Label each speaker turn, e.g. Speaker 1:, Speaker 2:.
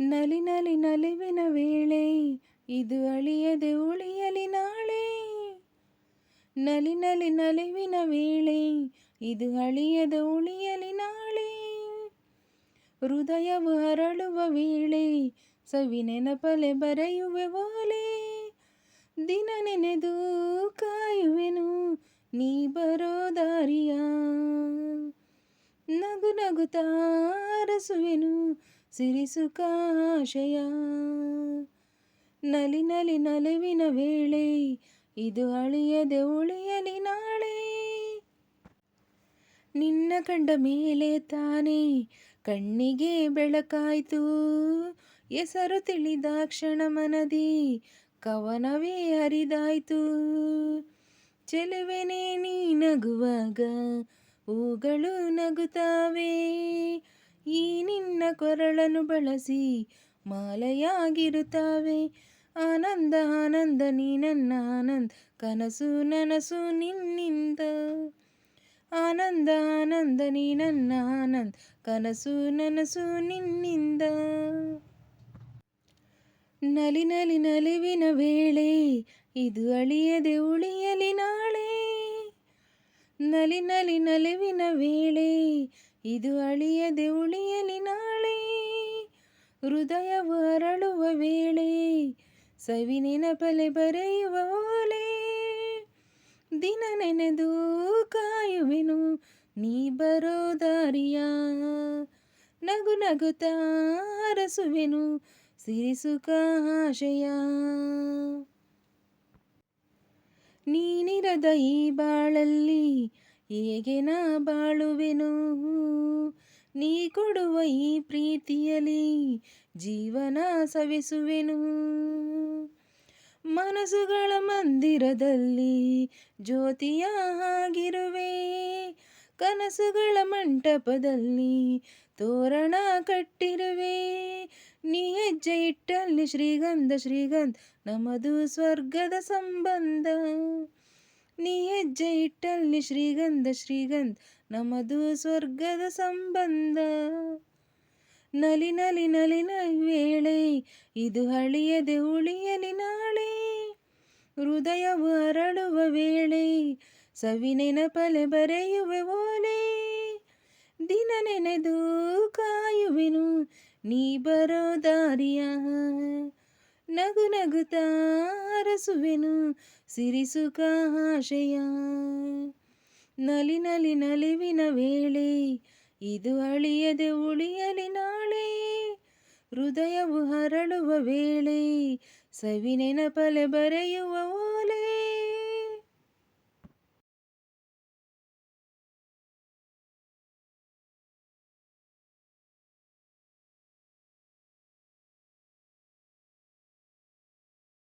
Speaker 1: ನಲಿ ನಲಿ ನಲಿವಿನ ವೇಳೆ, ಇದು ಅಳಿಯದೆ ಉಳಿಯಲಿ ನಾಳೆ. ನಲಿ ನಲಿ ನಲಿವಿನ ವೇಳೆ, ಇದು ಅಳಿಯದೆ ಉಳಿಯಲಿ ನಾಳೆ. ಹೃದಯವು ಹರಳುವ ವೇಳೆ, ಸವಿ ನೆನಪಲೆ ಬರೆಯುವೆ ಓಲೆ. ದಿನ ನೆನೆದು ಕಾಯುವೆನು, ನೀ ಬರೋ ದಾರಿಯ. ನಗು ನಗುತ್ತಾ ಅರಸುವೆನು ಸಿರಿಸುಖ ಆಶಯ ನಲಿ ನಲಿ ನಲಿವಿನ ವೇಳೆ, ಇದು ಅಳಿಯದೆ ಉಳಿಯಲಿ ನಾಳೆ. ನಿನ್ನ ಕಂಡ ಮೇಲೆ ತಾನೇ ಕಣ್ಣಿಗೆ ಬೆಳಕಾಯಿತು. ಹೆಸರು ತಿಳಿದ ಕ್ಷಣ ಮನದಿ ಕವನವೇ ಹರಿದಾಯ್ತು. ಚೆಲುವೆನೇ ನೀ ನಗುವಾಗ, ಹೂಗಳು ನಗುತ್ತಾವೆ. ಈ ನಿನ್ನ ಕೊರಳನ್ನು ಬಳಸಿ ಮಾಲೆಯಾಗಿರುತ್ತವೆ. ಆನಂದ ಆನಂದ, ನೀ ನನ್ನ ಆನಂದ, ಕನಸು, ನನಸು ನಿನ್ನಿಂದ. ಆನಂದ ಆನಂದ, ನೀ ನನ್ನ ಆನಂದ, ಕನಸು, ನನಸು ನಿನ್ನಿಂದ. ನಲಿ ನಲಿ, ನಲಿವಿನ ವೇಳೆ, ಇದು ಅಳಿಯದೆ, ಉಳಿಯಲಿ ನಾಳೆ. ನಲಿ ನಲಿ ನಲಿವಿನ ವೇಳೆ, ಇದು ಅಳಿಯದೆ ಉಳಿಯಲಿ ನಾಳೆ. ಹೃದಯವು ಅರಳುವ ವೇಳೆ, ಸವಿ ನೆನಪಲೆ ಬರೆಯುವ ಓಲೆ. ದಿನ ನೆನೆದು ಕಾಯುವೆನು, ನೀ ಬರೋ ದಾರಿಯ. ನಗು ನಗುತ್ತಾ ಅರಸುವೆನು ಸಿರಿಸುಖ ಆಶಯ ನೀನಿರದ ಈ ಬಾಳಲ್ಲಿ ಹೇಗೆ ನಾ ಬಾಳುವೆನು? ನೀ ಕೊಡುವ ಈ ಪ್ರೀತಿಯಲ್ಲಿ ಜೀವನ ಸವಿಸುವೆನು. ಮನಸ್ಸುಗಳ ಮಂದಿರದಲ್ಲಿ ಜ್ಯೋತಿಯ ಆಗಿರುವೆ ಕನಸುಗಳ ಮಂಟಪದಲ್ಲಿ ತೋರಣ ಕಟ್ಟಿರುವೆ. ನೀ ಹೆಜ್ಜೆ ಇಟ್ಟಲ್ಲಿ ಶ್ರೀಗಂಧ ಶ್ರೀಗಂಧ ನಮ್ಮದು ಸ್ವರ್ಗದ ಸಂಬಂಧ. ನೀ ಹೆಜ್ಜೆ ಇಟ್ಟಲ್ಲಿ ಶ್ರೀಗಂಧ ಶ್ರೀಗಂಧ ನಮ್ಮದು ಸ್ವರ್ಗದ ಸಂಬಂಧ. ನಲಿ ನಲಿ ನಲಿನ ವೇಳೆ ಇದು ಅಳಿಯದೆ ಉಳಿಯಲಿ ನಾಳೆ. ಹೃದಯವು ಅರಳುವ ವೇಳೆ ಸವಿ ನೆನಪಲೆ ಬರೆಯುವೆ ಓಲೆ ದಿನ ನೆನೆದು ಕಾಯುವೆನು, ನೀ ಬರೋ ದಾರಿಯ ನಗು ನಗುತ್ತಾ ಅರಸುವೆನು ಸಿರಿಸುಖ ಆಶಯ ನಲಿ ನಲಿ ನಲಿವಿನ ವೇಳೆ, ಇದು ಅಳಿಯದೆ ಉಳಿಯಲಿ ನಾಳೆ. ಹೃದಯವು ಹರಳುವ ವೇಳೆ ಸವಿ ನೆನಪಲೆ ಬರೆಯುವ